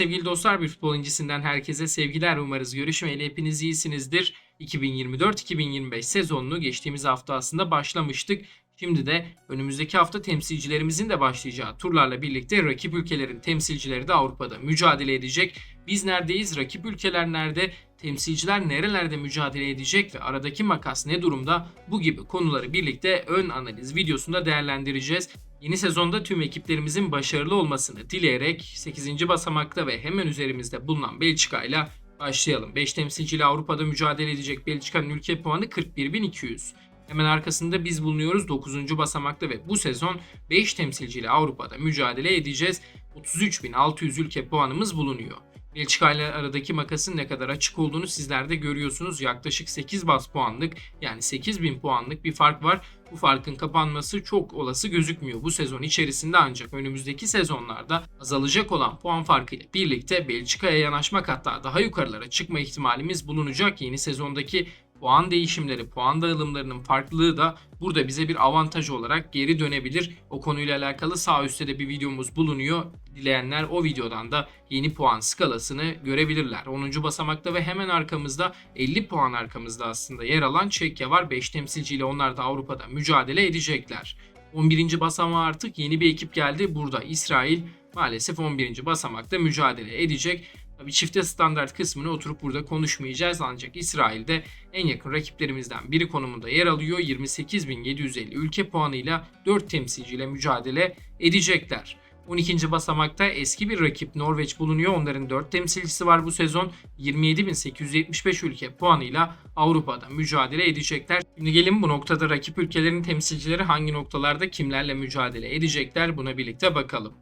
sevgili dostlar bir futbol incisinden herkese sevgiler umarız görüşmeyeli hepiniz iyisinizdir. 2024-2025 sezonunu geçtiğimiz hafta aslında başlamıştık. Şimdi de önümüzdeki hafta temsilcilerimizin de başlayacağı turlarla birlikte rakip ülkelerin temsilcileri de Avrupa'da mücadele edecek. Biz neredeyiz? Rakip ülkeler nerede? Temsilciler nerelerde mücadele edecek ve aradaki makas ne durumda? Bu gibi konuları birlikte ön analiz videosunda değerlendireceğiz. Yeni sezonda tüm ekiplerimizin başarılı olmasını dileyerek 8. basamakta ve hemen üzerimizde bulunan Belçika ile başlayalım. 5 temsilciyle Avrupa'da mücadele edecek Belçika'nın ülke puanı 41.200. Hemen arkasında biz bulunuyoruz 9. basamakta ve bu sezon 5 temsilciyle Avrupa'da mücadele edeceğiz. 33.600 ülke puanımız bulunuyor. Belçika ile aradaki makasın ne kadar açık olduğunu sizler de görüyorsunuz. Yaklaşık 8 bas puanlık yani 8000 puanlık bir fark var. Bu farkın kapanması çok olası gözükmüyor bu sezon içerisinde ancak önümüzdeki sezonlarda azalacak olan puan farkı ile birlikte Belçika'ya yanaşmak hatta daha yukarılara çıkma ihtimalimiz bulunacak. Yeni sezondaki puan değişimleri, puan dağılımlarının farklılığı da burada bize bir avantaj olarak geri dönebilir. O konuyla alakalı sağ üstte de bir videomuz bulunuyor. Dileyenler o videodan da yeni puan skalasını görebilirler. 10. basamakta ve hemen arkamızda 50 puan arkamızda aslında yer alan Çekya var. 5 temsilciyle onlar da Avrupa'da mücadele edecekler. 11. basamağa artık yeni bir ekip geldi. Burada İsrail maalesef 11. basamakta mücadele edecek. Tabii çifte standart kısmını oturup burada konuşmayacağız ancak İsrail'de en yakın rakiplerimizden biri konumunda yer alıyor. 28.750 ülke puanıyla 4 temsilciyle mücadele edecekler. 12. basamakta eski bir rakip Norveç bulunuyor. Onların 4 temsilcisi var bu sezon. 27.875 ülke puanıyla Avrupa'da mücadele edecekler. Şimdi gelin bu noktada rakip ülkelerin temsilcileri hangi noktalarda kimlerle mücadele edecekler buna birlikte bakalım.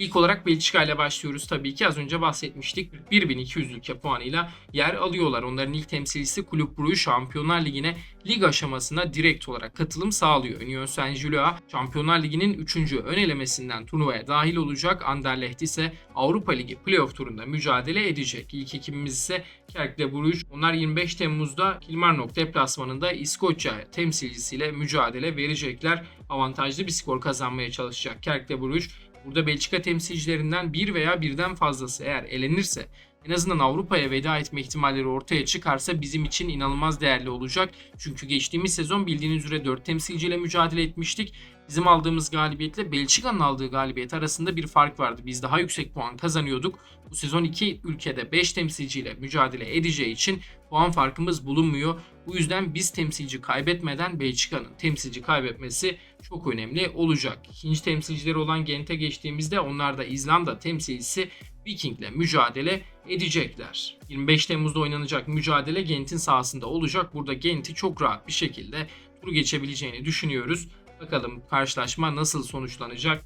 İlk olarak Belçika ile başlıyoruz tabii ki az önce bahsetmiştik. 41.200 ülke puanıyla yer alıyorlar. Onların ilk temsilcisi Kulüp Brugge Şampiyonlar Ligi'ne lig aşamasına direkt olarak katılım sağlıyor. Union Saint-Gillois Şampiyonlar Ligi'nin 3. ön elemesinden turnuvaya dahil olacak. Anderlecht ise Avrupa Ligi playoff turunda mücadele edecek. İlk ekibimiz ise Cercle Bruges. Onlar 25 Temmuz'da Kilmarnock deplasmanında İskoçya temsilcisiyle mücadele verecekler. Avantajlı bir skor kazanmaya çalışacak Cercle Bruges. Burada Belçika temsilcilerinden bir veya birden fazlası eğer elenirse en azından Avrupa'ya veda etme ihtimalleri ortaya çıkarsa bizim için inanılmaz değerli olacak. Çünkü geçtiğimiz sezon bildiğiniz üzere 4 temsilciyle mücadele etmiştik. Bizim aldığımız galibiyetle Belçika'nın aldığı galibiyet arasında bir fark vardı. Biz daha yüksek puan kazanıyorduk. Bu sezon iki ülkede 5 temsilciyle mücadele edeceği için puan farkımız bulunmuyor. Bu yüzden biz temsilci kaybetmeden Belçika'nın temsilci kaybetmesi çok önemli olacak. İkinci temsilcileri olan Gent'e geçtiğimizde onlar da İzlanda temsilcisi Viking'le mücadele edecekler. 25 Temmuz'da oynanacak mücadele Gent'in sahasında olacak. Burada Gent'i çok rahat bir şekilde tur geçebileceğini düşünüyoruz. Bakalım karşılaşma nasıl sonuçlanacak?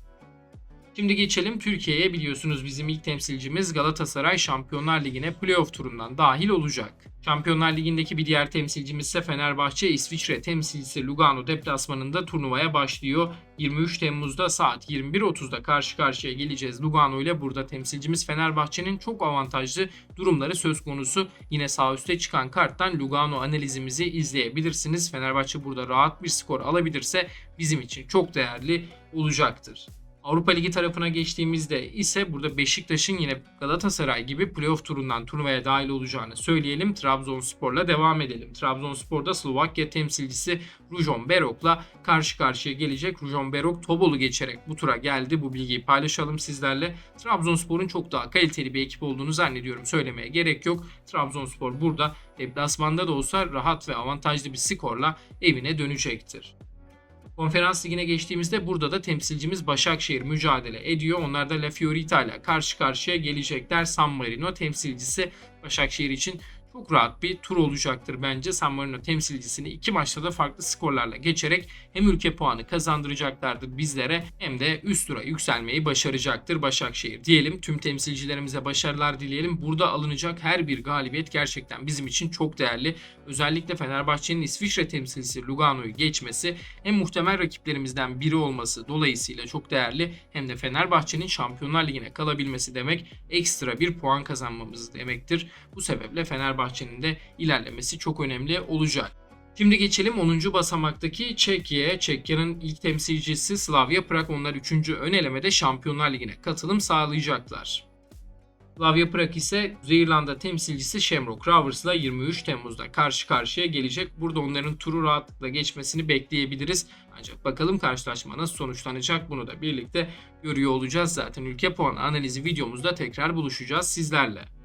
Şimdi geçelim Türkiye'ye biliyorsunuz bizim ilk temsilcimiz Galatasaray Şampiyonlar Ligi'ne playoff turundan dahil olacak. Şampiyonlar Ligi'ndeki bir diğer temsilcimiz ise Fenerbahçe İsviçre temsilcisi Lugano deplasmanında turnuvaya başlıyor. 23 Temmuz'da saat 21.30'da karşı karşıya geleceğiz Lugano ile. Burada temsilcimiz Fenerbahçe'nin çok avantajlı durumları söz konusu. Yine sağ üstte çıkan karttan Lugano analizimizi izleyebilirsiniz. Fenerbahçe burada rahat bir skor alabilirse bizim için çok değerli olacaktır. Avrupa Ligi tarafına geçtiğimizde ise burada Beşiktaş'ın yine Galatasaray gibi playoff turundan turnuvaya dahil olacağını söyleyelim. Trabzonspor'la devam edelim. Trabzonspor'da Slovakya temsilcisi Rujon Berok'la karşı karşıya gelecek. Rujon Berok Tobol'u geçerek bu tura geldi. Bu bilgiyi paylaşalım sizlerle. Trabzonspor'un çok daha kaliteli bir ekip olduğunu zannediyorum. Söylemeye gerek yok. Trabzonspor burada deplasmanda da olsa rahat ve avantajlı bir skorla evine dönecektir. Konferans ligine geçtiğimizde burada da temsilcimiz Başakşehir mücadele ediyor. Onlar da La Fiorita ile karşı karşıya gelecekler. San Marino temsilcisi Başakşehir için çok rahat bir tur olacaktır bence. San Marino temsilcisini iki maçta da farklı skorlarla geçerek hem ülke puanı kazandıracaklardır bizlere hem de üst tura yükselmeyi başaracaktır Başakşehir. Diyelim tüm temsilcilerimize başarılar dileyelim. Burada alınacak her bir galibiyet gerçekten bizim için çok değerli. Özellikle Fenerbahçe'nin İsviçre temsilcisi Lugano'yu geçmesi hem muhtemel rakiplerimizden biri olması dolayısıyla çok değerli hem de Fenerbahçe'nin Şampiyonlar Ligi'ne kalabilmesi demek ekstra bir puan kazanmamız demektir. Bu sebeple Fenerbahçe'nin de ilerlemesi çok önemli olacak. Şimdi geçelim 10. basamaktaki Çekya'ya. Çekya'nın ilk temsilcisi Slavia Prag. Onlar 3. ön elemede Şampiyonlar Ligi'ne katılım sağlayacaklar. Slavia Prag ise Kuzey İrlanda temsilcisi Shamrock Rovers'la 23 Temmuz'da karşı karşıya gelecek. Burada onların turu rahatlıkla geçmesini bekleyebiliriz. Ancak bakalım karşılaşma nasıl sonuçlanacak bunu da birlikte görüyor olacağız. Zaten ülke puanı analizi videomuzda tekrar buluşacağız sizlerle.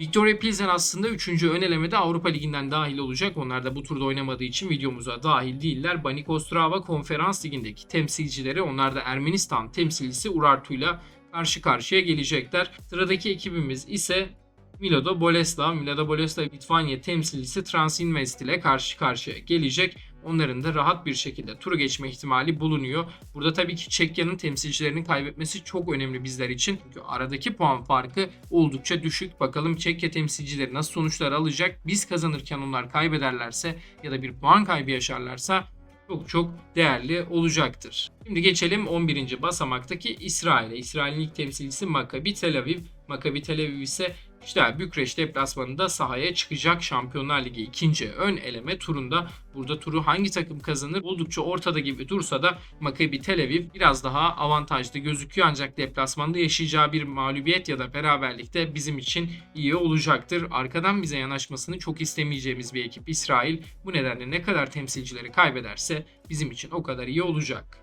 Victoria Pilsen aslında 3. ön elemede Avrupa Ligi'nden dahil olacak. Onlar da bu turda oynamadığı için videomuza dahil değiller. Banik Ostrava Konferans Ligi'ndeki temsilcileri onlar da Ermenistan temsilcisi Urartu'yla karşı karşıya gelecekler. Sıradaki ekibimiz ise Milado Boleslav. Milado Boleslav Litvanya temsilcisi Transinvest ile karşı karşıya gelecek. Onların da rahat bir şekilde turu geçme ihtimali bulunuyor. Burada tabii ki Çekya'nın temsilcilerinin kaybetmesi çok önemli bizler için. Çünkü aradaki puan farkı oldukça düşük. Bakalım Çekya temsilcileri nasıl sonuçlar alacak? Biz kazanırken onlar kaybederlerse ya da bir puan kaybı yaşarlarsa çok çok değerli olacaktır. Şimdi geçelim 11. basamaktaki İsrail'e. İsrail'in ilk temsilcisi Maccabi Tel Aviv. Maccabi Tel Aviv ise işte Bükreş deplasmanında sahaya çıkacak Şampiyonlar Ligi ikinci ön eleme turunda. Burada turu hangi takım kazanır oldukça ortada gibi dursa da Maccabi Tel Aviv biraz daha avantajlı gözüküyor ancak deplasmanda yaşayacağı bir mağlubiyet ya da beraberlikte bizim için iyi olacaktır. Arkadan bize yanaşmasını çok istemeyeceğimiz bir ekip İsrail. Bu nedenle ne kadar temsilcileri kaybederse bizim için o kadar iyi olacak.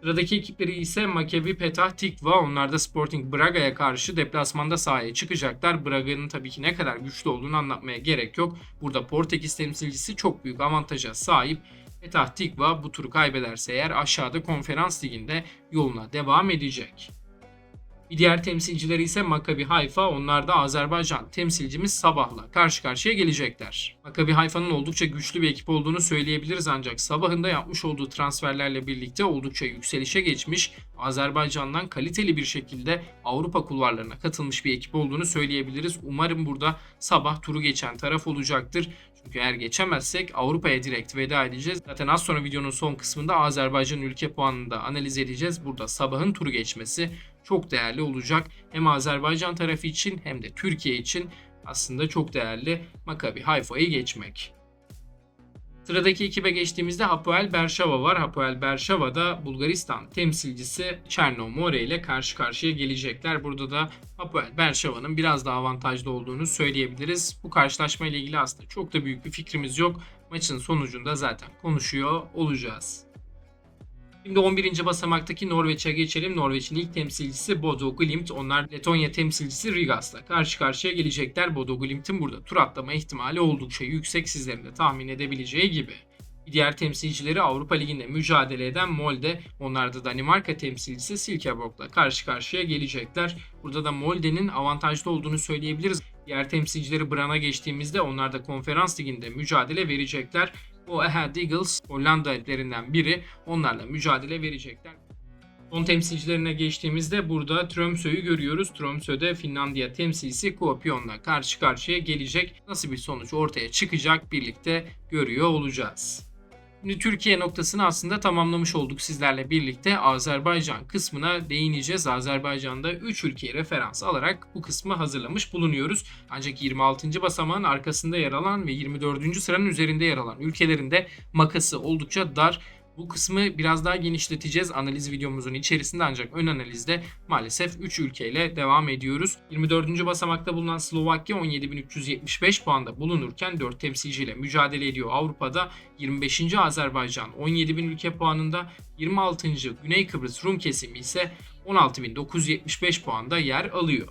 Sıradaki ekipleri ise Maccabi Petah Tikva. Onlar da Sporting Braga'ya karşı deplasmanda sahaya çıkacaklar. Braga'nın tabii ki ne kadar güçlü olduğunu anlatmaya gerek yok. Burada Portekiz temsilcisi çok büyük avantaja sahip. Petah Tikva bu turu kaybederse eğer aşağıda konferans liginde yoluna devam edecek. Bir diğer temsilcileri ise Maccabi Haifa. Onlar da Azerbaycan temsilcimiz Sabah'la karşı karşıya gelecekler. Maccabi Haifa'nın oldukça güçlü bir ekip olduğunu söyleyebiliriz ancak Sabah'ın da yapmış olduğu transferlerle birlikte oldukça yükselişe geçmiş. Azerbaycan'dan kaliteli bir şekilde Avrupa kulvarlarına katılmış bir ekip olduğunu söyleyebiliriz. Umarım burada Sabah turu geçen taraf olacaktır. Çünkü eğer geçemezsek Avrupa'ya direkt veda edeceğiz. Zaten az sonra videonun son kısmında Azerbaycan ülke puanını da analiz edeceğiz. Burada Sabah'ın turu geçmesi çok değerli olacak. Hem Azerbaycan tarafı için hem de Türkiye için aslında çok değerli Maccabi Haifa'yı geçmek. Sıradaki ekibe geçtiğimizde Hapoel Bershava var. Hapoel Bershava'da Bulgaristan temsilcisi Cherno More ile karşı karşıya gelecekler. Burada da Hapoel Bershava'nın biraz daha avantajlı olduğunu söyleyebiliriz. Bu karşılaşma ile ilgili aslında çok da büyük bir fikrimiz yok. Maçın sonucunda zaten konuşuyor olacağız. Şimdi 11. basamaktaki Norveç'e geçelim. Norveç'in ilk temsilcisi Bodo Glimt. Onlar Letonya temsilcisi Rigas'la karşı karşıya gelecekler. Bodo Glimt'in burada tur atlama ihtimali oldukça yüksek sizlerin de tahmin edebileceği gibi. Diğer temsilcileri Avrupa Ligi'nde mücadele eden Molde. Onlar da Danimarka temsilcisi Silkeborg'la karşı karşıya gelecekler. Burada da Molde'nin avantajlı olduğunu söyleyebiliriz. Diğer temsilcileri Bran'a geçtiğimizde onlar da konferans liginde mücadele verecekler. O Ahead Eagles Hollanda ellerinden biri onlarla mücadele verecekler. Son temsilcilerine geçtiğimizde burada Tromsø'yü görüyoruz. Tromsø'de Finlandiya temsilcisi Kuopion'la karşı karşıya gelecek. Nasıl bir sonuç ortaya çıkacak birlikte görüyor olacağız. Türkiye noktasını aslında tamamlamış olduk sizlerle birlikte. Azerbaycan kısmına değineceğiz. Azerbaycan'da 3 ülkeyi referans alarak bu kısmı hazırlamış bulunuyoruz. Ancak 26. basamağın arkasında yer alan ve 24. sıranın üzerinde yer alan ülkelerin de makası oldukça dar. Bu kısmı biraz daha genişleteceğiz analiz videomuzun içerisinde ancak ön analizde maalesef 3 ülkeyle devam ediyoruz. 24. basamakta bulunan Slovakya 17.375 puanda bulunurken 4 temsilciyle mücadele ediyor Avrupa'da. 25. Azerbaycan 17.000 ülke puanında 26. Güney Kıbrıs Rum kesimi ise 16.975 puanda yer alıyor.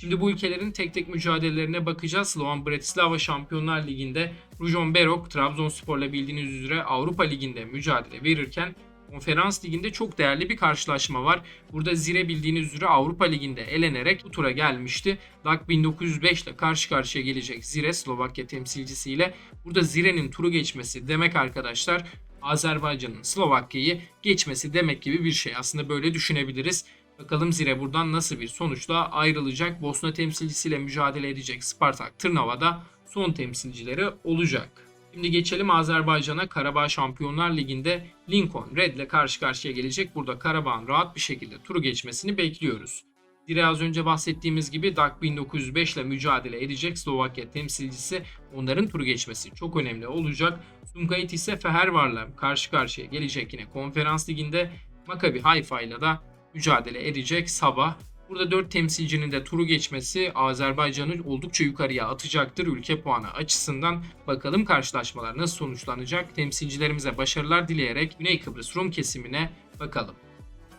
Şimdi bu ülkelerin tek tek mücadelelerine bakacağız. Slovan Bratislava Şampiyonlar Ligi'nde Rujon Berok Trabzonspor'la bildiğiniz üzere Avrupa Ligi'nde mücadele verirken Konferans Ligi'nde çok değerli bir karşılaşma var. Burada Zire bildiğiniz üzere Avrupa Ligi'nde elenerek bu tura gelmişti. DAK 1905 ile karşı karşıya gelecek Zire Slovakya temsilcisiyle. Burada Zire'nin turu geçmesi demek arkadaşlar Azerbaycan'ın Slovakya'yı geçmesi demek gibi bir şey. Aslında böyle düşünebiliriz. Bakalım Zire buradan nasıl bir sonuçla ayrılacak. Bosna temsilcisiyle mücadele edecek Spartak Tırnava'da son temsilcileri olacak. Şimdi geçelim Azerbaycan'a. Karabağ Şampiyonlar Ligi'nde Lincoln Red ile karşı karşıya gelecek. Burada Karabağ'ın rahat bir şekilde turu geçmesini bekliyoruz. Zira az önce bahsettiğimiz gibi DAK 1905 ile mücadele edecek Slovakya temsilcisi onların turu geçmesi çok önemli olacak. Sumkayit ise Fehervar'la karşı karşıya gelecek yine konferans liginde Maccabi Haifa ile de mücadele edecek sabah. Burada 4 temsilcinin de turu geçmesi Azerbaycan'ı oldukça yukarıya atacaktır ülke puanı açısından. Bakalım karşılaşmalar nasıl sonuçlanacak? Temsilcilerimize başarılar dileyerek Güney Kıbrıs Rum kesimine bakalım.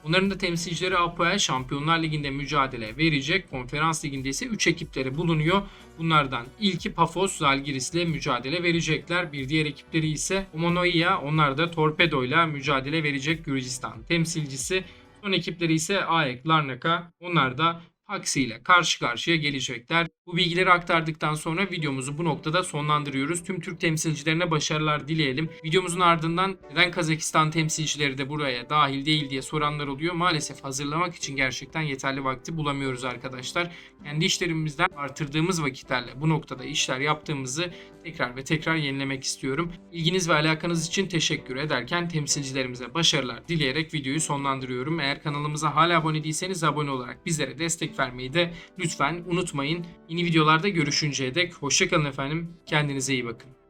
Bunların da temsilcileri APO'ya Şampiyonlar Ligi'nde mücadele verecek. Konferans Ligi'nde ise 3 ekipleri bulunuyor. Bunlardan ilki Pafos Zalgiris ile mücadele verecekler. Bir diğer ekipleri ise Omonoia. Onlar da Torpedo ile mücadele verecek Gürcistan temsilcisi. Son ekipleri ise AEK Larnaka. Onlar da İle karşı karşıya gelecekler. Bu bilgileri aktardıktan sonra videomuzu bu noktada sonlandırıyoruz. Tüm Türk temsilcilerine başarılar dileyelim. Videomuzun ardından neden Kazakistan temsilcileri de buraya dahil değil diye soranlar oluyor. Maalesef hazırlamak için gerçekten yeterli vakti bulamıyoruz arkadaşlar. Kendi işlerimizden artırdığımız vakitlerle bu noktada işler yaptığımızı tekrar ve tekrar yenilemek istiyorum. İlginiz ve alakanız için teşekkür ederken temsilcilerimize başarılar dileyerek videoyu sonlandırıyorum. Eğer kanalımıza hala abone değilseniz abone olarak bizlere destek vermeyi de lütfen unutmayın. Yeni videolarda görüşünceye dek hoşçakalın efendim. Kendinize iyi bakın.